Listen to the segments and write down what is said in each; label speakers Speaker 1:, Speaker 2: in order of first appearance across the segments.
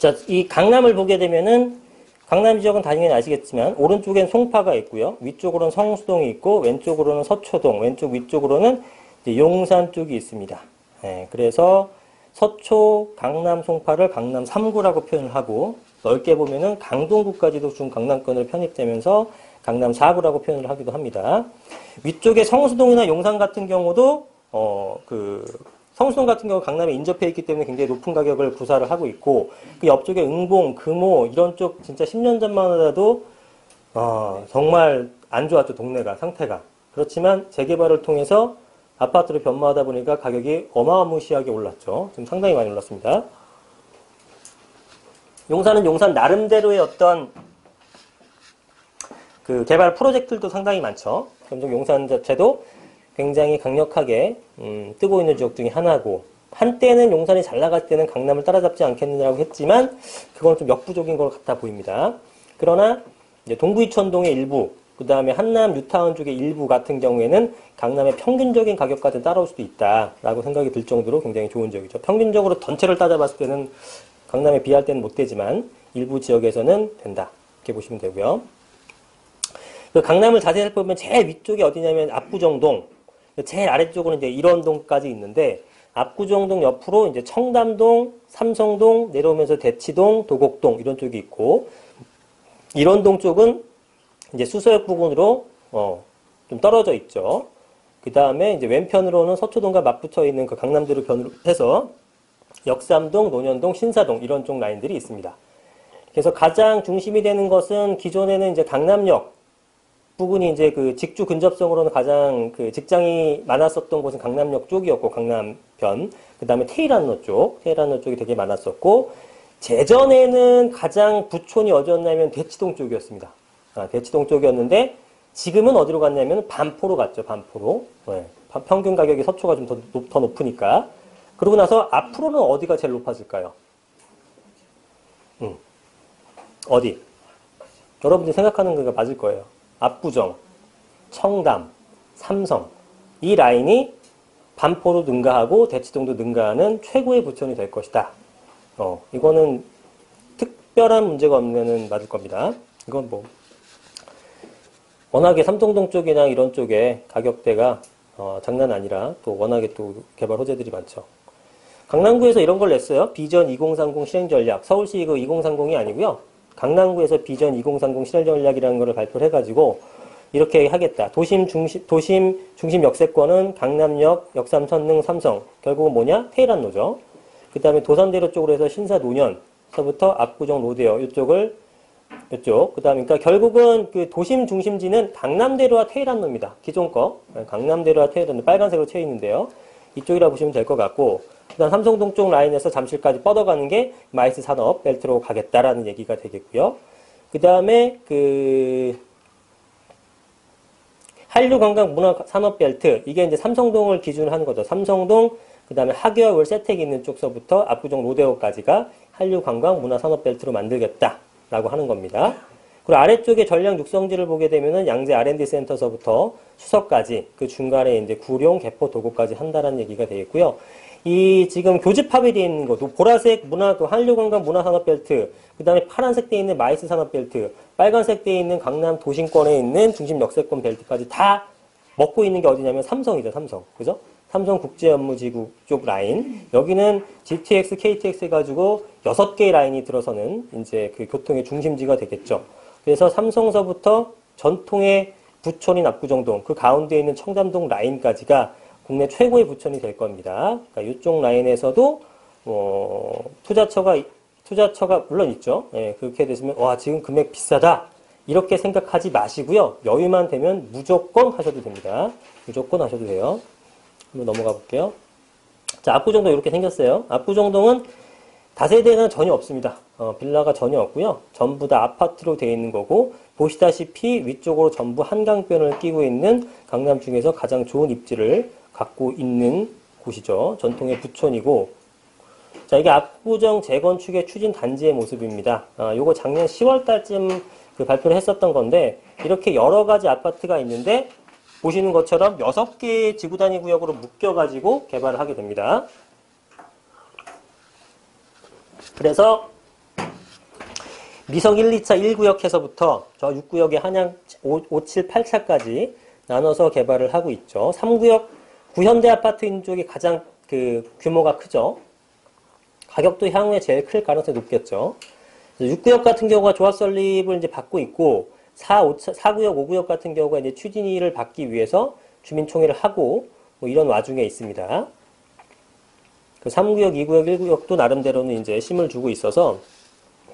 Speaker 1: 자, 이 강남을 보게 되면은 강남 지역은 당연히 아시겠지만 오른쪽엔 송파가 있고요. 위쪽으로는 성수동이 있고 왼쪽으로는 서초동, 왼쪽 위쪽으로는 용산 쪽이 있습니다. 예, 그래서 서초, 강남, 송파를 강남 3구라고 표현을 하고 넓게 보면은 강동구까지도 중 강남권으로 편입되면서 강남 4구라고 표현을 하기도 합니다. 위쪽에 성수동이나 용산 같은 경우도 어 그 성수동 같은 경우 강남에 인접해 있기 때문에 굉장히 높은 가격을 구사를 하고 있고 그 옆쪽에 응봉, 금호 이런 쪽 진짜 10년 전만 하더라도 어 정말 안 좋았죠 동네가 상태가 그렇지만 재개발을 통해서 아파트로 변모하다 보니까 가격이 어마무시하게 올랐죠. 지금 상당히 많이 올랐습니다. 용산은 용산 나름대로의 어떤 그 개발 프로젝트들도 상당히 많죠. 점점 용산 자체도 굉장히 강력하게 음, 뜨고 있는 지역 중에 하나고 한때는 용산이 잘 나갈 때는 강남을 따라잡지 않겠느냐고 했지만 그건 좀 역부족인 것 같아 보입니다. 그러나 동부 이천동의 일부 그 다음에 한남 뉴타운 쪽의 일부 같은 경우에는 강남의 평균적인 가격까지 따라올 수도 있다라고 생각이 들 정도로 굉장히 좋은 지역이죠. 평균적으로 전체를 따져봤을 때는 강남에 비할 때는 못 되지만 일부 지역에서는 된다. 이렇게 보시면 되고요. 그 강남을 자세히 살펴보면 제일 위쪽이 어디냐면 압구정동, 제일 아래쪽으로 이제 일원동까지 있는데 압구정동 옆으로 이제 청담동, 삼성동 내려오면서 대치동, 도곡동 이런 쪽이 있고 일원동 쪽은 이제 수서역 부근으로 어, 좀 떨어져 있죠. 그 다음에 이제 왼편으로는 서초동과 맞붙어 있는 그 강남대로 변으로 해서 역삼동, 논현동, 신사동 이런 쪽 라인들이 있습니다. 그래서 가장 중심이 되는 것은 기존에는 이제 강남역 부분이 이제 그 직주 근접성으로는 가장 그 직장이 많았었던 곳은 강남역 쪽이었고 강남편 그 다음에 테일한로 쪽 테일한로 쪽이 되게 많았었고 재전에는 가장 부촌이 어디였냐면 대치동 쪽이었습니다. 아, 대치동 쪽이었는데 지금은 어디로 갔냐면 반포로 갔죠. 반포로 네. 평균 가격이 서초가 좀더 높으니까 그러고 나서 앞으로는 어디가 제일 높아질까요? 음. 어디? 여러분들이 생각하는 거가 맞을 거예요. 압구정, 청담, 삼성 이 라인이 반포로 능가하고 대치동도 능가하는 최고의 부촌이 될 것이다. 어, 이거는 특별한 문제가 없는 맞을 겁니다. 이건 뭐 워낙에 삼성동 쪽이나 이런 쪽에 가격대가 어, 장난 아니라 또 워낙에 또 개발 호재들이 많죠. 강남구에서 이런 걸 냈어요. 비전 2030 실행 전략. 서울시 그 2030이 아니고요. 강남구에서 비전 2030 실행 전략이라는 것을 발표를 해가지고 이렇게 하겠다. 도심 중심 도심 중심 역세권은 강남역, 역삼, 천능, 삼성. 결국은 뭐냐? 테일한로죠. 그 다음에 도산대로 쪽으로 해서 신사 노년서부터 압구정 로데어 이쪽을 이쪽. 그 다음에, 그러니까 결국은 그 도심 중심지는 강남대로와 테일한로입니다. 기존 거. 강남대로와 테일한로 빨간색으로 채 있는데요. 이쪽이라 보시면 될 것 같고, 그 다음 삼성 동 쪽 라인에서 잠실까지 뻗어가는 게 마이스 산업 벨트로 가겠다라는 얘기가 되겠고요. 그 다음에 그, 한류 관광 문화 산업 벨트. 이게 이제 삼성동을 기준으로 하는 거죠. 삼성동, 그 다음에 하계월 세택 있는 쪽서부터 압구정 로데오까지가 한류 관광 문화 산업 벨트로 만들겠다. 라고 하는 겁니다. 그리고 아래쪽에 전략 육성지를 보게 되면은 양재 R&D 센터서부터 수석까지 그 중간에 이제 구룡, 개포, 도구까지 한다는 얘기가 되겠고요. 이 지금 교집합이 되어 있는 것도 보라색 문화, 그 한류관광 문화산업벨트, 그 다음에 파란색 되어 있는 마이스 산업벨트, 빨간색 되어 있는 강남 도심권에 있는 중심 역세권 벨트까지 다 먹고 있는 게 어디냐면 삼성이죠, 삼성. 그죠? 삼성 국제업무지구 쪽 라인. 여기는 GTX, KTX 해가지고 6개의 라인이 들어서는 이제 그 교통의 중심지가 되겠죠. 그래서 삼성서부터 전통의 부촌인 압구정동, 그 가운데 있는 청담동 라인까지가 국내 최고의 부촌이 될 겁니다. 그러니까 이쪽 라인에서도 어, 투자처가 투자처가 물론 있죠. 예, 그렇게 되시면 와 지금 금액 비싸다 이렇게 생각하지 마시고요. 여유만 되면 무조건 하셔도 됩니다. 무조건 하셔도 돼요. 한번 넘어가 볼게요. 자, 압구정동 이렇게 생겼어요. 압구정동은 다세대는 전혀 없습니다. 어, 빌라가 전혀 없고요. 전부 다 아파트로 되어 있는 거고 보시다시피 위쪽으로 전부 한강변을 끼고 있는 강남 중에서 가장 좋은 입지를 갖고 있는 곳이죠. 전통의 부촌이고 자 이게 압구정 재건축의 추진 단지의 모습입니다. 아, 요거 작년 10월 달쯤 그 발표를 했었던 건데 이렇게 여러 가지 아파트가 있는데 보시는 것처럼 6개의 지구단위 구역으로 묶여가지고 개발을 하게 됩니다. 그래서 미성 1, 2차 1구역에서부터 저 6구역의 한양 5, 5 7, 8차까지 나눠서 개발을 하고 있죠. 3구역 구현대 아파트인 쪽이 가장 그 규모가 크죠. 가격도 향후에 제일 클 가능성이 높겠죠. 6구역 같은 경우가 조합 설립을 이제 받고 있고 4, 5, 4구역, 5구역 같은 경우가 이제 추진위를 받기 위해서 주민총회를 하고 뭐 이런 와중에 있습니다. 그 3구역, 2구역, 1구역도 나름대로는 이제 심을 주고 있어서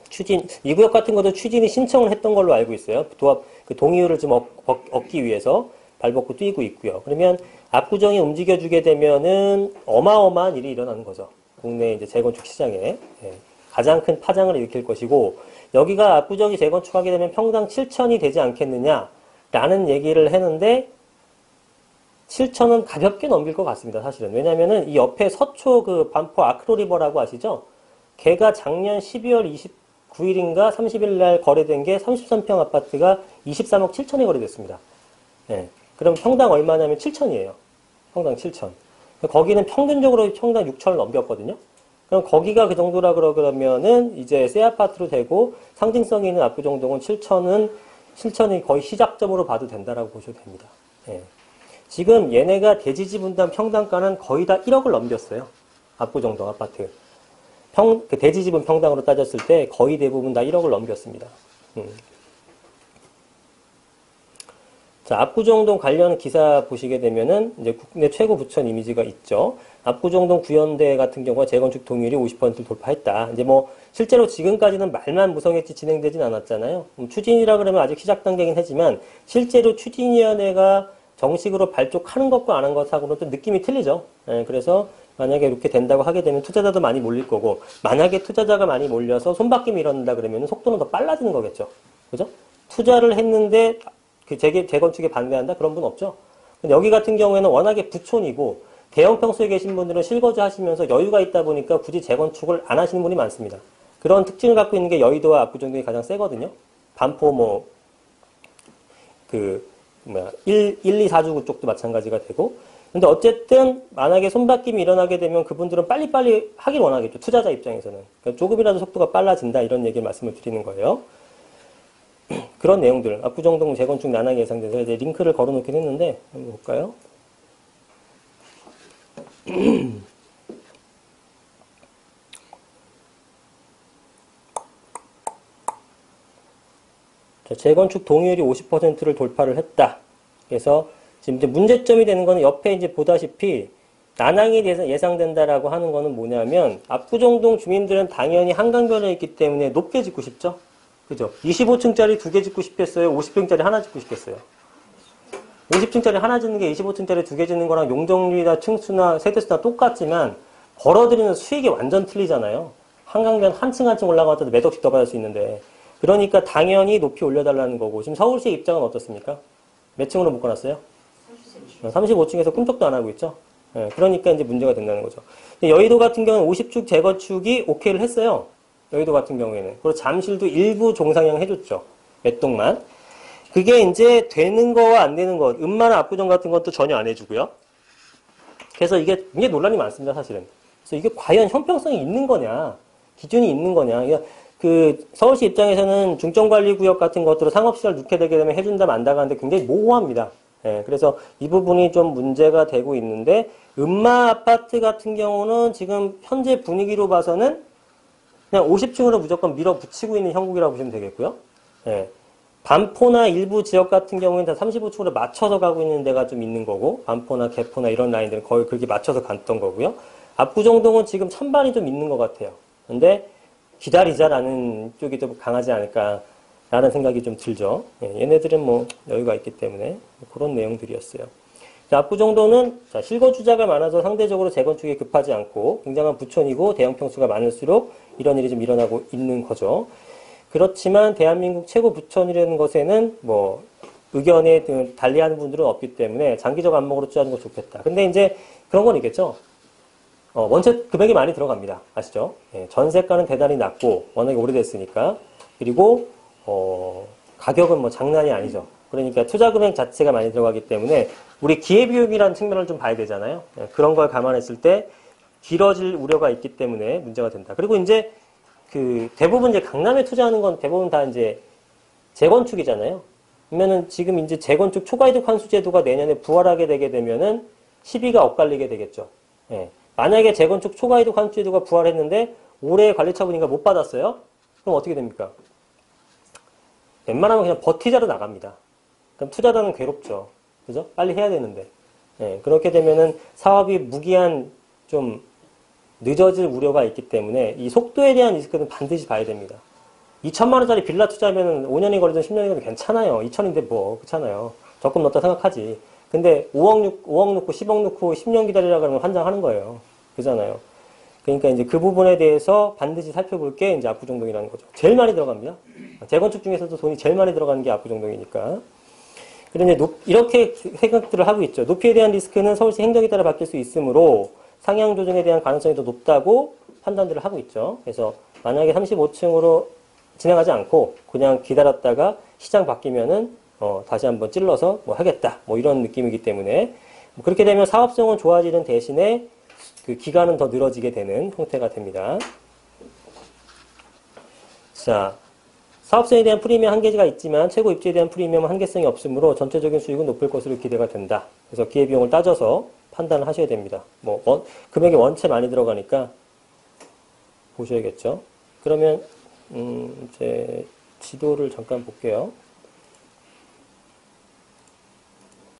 Speaker 1: 추진 2구역 같은 것도 추진이 신청을 했던 걸로 알고 있어요. 도합 그 동의율을 좀 얻, 얻 기 위해서 발벗고 뛰고 있고요. 그러면 압구정이 움직여주게 되면은 어마어마한 일이 일어나는 거죠. 국내 이제 재건축 시장에 예, 가장 큰 파장을 일으킬 것이고 여기가 압구정이 재건축하게 되면 평당 7천이 되지 않겠느냐라는 얘기를 했는데 7천은 가볍게 넘길 것 같습니다. 사실은 왜냐하면은 이 옆에 서초 그 반포 아크로리버라고 아시죠? 걔가 작년 12월 29일인가 30일 날 거래된 게 33평 아파트가 23억 7천에 거래됐습니다. 예. 그럼 평당 얼마냐면 7천이에요. 평당 7천. 거기는 평균적으로 평당 6천을 넘겼거든요. 그럼 거기가 그 정도라 그러면은 이제 새 아파트로 되고 상징성이 있는 압구정동은 7천은 7천이 거의 시작점으로 봐도 된다라고 보셔도 됩니다. 예. 지금 얘네가 대지지 분담 평당가는 거의 다 1억을 넘겼어요. 압구정동 아파트. 평, 그 대지지분 평당으로 따졌을 때 거의 대부분 다 1억을 넘겼습니다. 음. 자, 압구정동 관련 기사 보시게 되면은 이제 국내 최고 부천 이미지가 있죠. 압구정동 구현대 같은 경우가 재건축 동의율이 50%를 돌파했다. 이제 뭐 실제로 지금까지는 말만 무성했지 진행되진 않았잖아요. 음, 추진이라 그러면 아직 시작 단계긴 하지만 실제로 추진위원회가 정식으로 발족하는 것과 안 한 것하고는 또 느낌이 틀리죠. 예, 그래서 만약에 이렇게 된다고 하게 되면 투자자도 많이 몰릴 거고 만약에 투자자가 많이 몰려서 손바뀜이 일어난다 그러면 속도는 더 빨라지는 거겠죠. 그죠? 투자를 했는데 그 재개, 재건축에 반대한다? 그런 분 없죠? 여기 같은 경우에는 워낙에 부촌이고 대형 평수에 계신 분들은 실거주 하시면서 여유가 있다 보니까 굳이 재건축을 안 하시는 분이 많습니다. 그런 특징을 갖고 있는 게 여의도와 압구정동이 가장 세거든요. 반포 뭐, 그, 뭐야, 1, 1, 2, 4주 쪽도 마찬가지가 되고. 근데 어쨌든 만약에 손바뀜이 일어나게 되면 그분들은 빨리빨리 하길 원하겠죠. 투자자 입장에서는. 그러니까 조금이라도 속도가 빨라진다 이런 얘기를 말씀을 드리는 거예요. 그런 내용들, 압구정동 재건축 난항이 예상돼서 이제 링크를 걸어놓긴 했는데 한번 볼까요? 재건축 동의율이 50%를 돌파를 했다. 그래서 지금 이제 문제점이 되는 거는 옆에 이제 보다시피 난항이 예상된다라고 하는 거는 뭐냐면 압구정동 주민들은 당연히 한강변에 있기 때문에 높게 짓고 싶죠. 그죠? 25층짜리 두 개 짓고 싶겠어요? 50평짜리 하나 짓고 싶겠어요? 50층짜리 하나 짓는 게 25층짜리 두 개 짓는 거랑 용적률이나 층수나 세대수나 똑같지만 벌어들이는 수익이 완전 틀리잖아요. 한강변 한 층 한 층 올라가도 몇 억씩 더 받을 수 있는데 그러니까 당연히 높이 올려달라는 거고 지금 서울시 입장은 어떻습니까? 몇 층으로 묶어놨어요? 35층에서 꿈쩍도 안 하고 있죠. 네, 그러니까 이제 문제가 된다는 거죠. 여의도 같은 경우는 50축 재건축이 오케이를 했어요. 여의도 같은 경우에는. 그리고 잠실도 일부 종상향 해줬죠. 몇 동만. 그게 이제 되는 거와 안 되는 것, 음마나 압구정 같은 것도 전혀 안 해주고요. 그래서 이게 굉장히 논란이 많습니다, 사실은. 그래서 이게 과연 형평성이 있는 거냐, 기준이 있는 거냐. 그러니까 그 서울시 입장에서는 중점관리구역 같은 것들을 상업시설 넣게 되게 되면 해준다 만다가 하는데 굉장히 모호합니다. 예, 그래서 이 부분이 좀 문제가 되고 있는데 음마 아파트 같은 경우는 지금 현재 분위기로 봐서는 그냥 50층으로 무조건 밀어붙이고 있는 형국이라고 보시면 되겠고요. 예. 반포나 일부 지역 같은 경우에는 다 35층으로 맞춰서 가고 있는 데가 좀 있는 거고, 반포나 개포나 이런 라인들은 거의 그렇게 맞춰서 갔던 거고요. 압구정동은 지금 찬반이 좀 있는 것 같아요. 근데 기다리자라는 쪽이 좀 강하지 않을까라는 생각이 좀 들죠. 예, 얘네들은 뭐 여유가 있기 때문에 그런 내용들이었어요. 자, 압구정도는 자, 실거주자가 많아서 상대적으로 재건축이 급하지 않고 굉장한 부촌이고 대형 평수가 많을수록 이런 일이 좀 일어나고 있는 거죠. 그렇지만 대한민국 최고 부천이라는 것에는 뭐 의견에 달리하는 분들은 없기 때문에 장기적 안목으로 투자하는 거 좋겠다. 근데 이제 그런 건 있겠죠. 어, 원체 금액이 많이 들어갑니다. 아시죠? 예, 전세가는 대단히 낮고 워낙에 오래됐으니까 그리고 어, 가격은 뭐 장난이 아니죠. 그러니까 투자 금액 자체가 많이 들어가기 때문에 우리 기회비용이라는 측면을 좀 봐야 되잖아요. 예, 그런 걸 감안했을 때 길어질 우려가 있기 때문에 문제가 된다. 그리고 이제 그 대부분 이제 강남에 투자하는 건 대부분 다 이제 재건축이잖아요. 그러면은 지금 이제 재건축 초과이득 환수 제도가 내년에 부활하게 되게 되면은 시비가 엇갈리게 되겠죠. 예. 만약에 재건축 초과이득 환수 제도가 부활했는데 올해 관리처분인가 못 받았어요? 그럼 어떻게 됩니까? 웬만하면 그냥 버티자로 나갑니다. 그럼 투자자는 괴롭죠. 그죠? 빨리 해야 되는데. 예, 그렇게 되면은 사업이 무기한 좀 늦어질 우려가 있기 때문에 이 속도에 대한 리스크는 반드시 봐야 됩니다. 2천만 원짜리 빌라 투자하면 5년이 걸리든 10년이 걸리든 괜찮아요. 2천인데 뭐 그렇잖아요. 적금 넣었다 생각하지. 근데 5억, 6, 5억 넣고 10억 넣고 10년 기다리라 그러면 환장하는 거예요. 그잖아요. 그러니까 이제 그 부분에 대해서 반드시 살펴볼 게 이제 압구정동이라는 거죠. 제일 많이 들어갑니다. 재건축 중에서도 돈이 제일 많이 들어가는 게 압구정동이니까. 그런데 이렇게 생각들을 하고 있죠. 높이에 대한 리스크는 서울시 행정에 따라 바뀔 수 있으므로 상향 조정에 대한 가능성이 더 높다고 판단들을 하고 있죠. 그래서 만약에 35층으로 진행하지 않고 그냥 기다렸다가 시장 바뀌면은 어, 다시 한번 찔러서 뭐 하겠다 뭐 이런 느낌이기 때문에 뭐 그렇게 되면 사업성은 좋아지는 대신에 그 기간은 더 늘어지게 되는 형태가 됩니다. 자, 사업성에 대한 프리미엄 한계가 있지만 최고 입지에 대한 프리미엄은 한계성이 없으므로 전체적인 수익은 높을 것으로 기대가 된다. 그래서 기회비용을 따져서 판단을 하셔야 됩니다. 뭐 원, 금액이 원체 많이 들어가니까 보셔야겠죠. 그러면 음, 이제 지도를 잠깐 볼게요.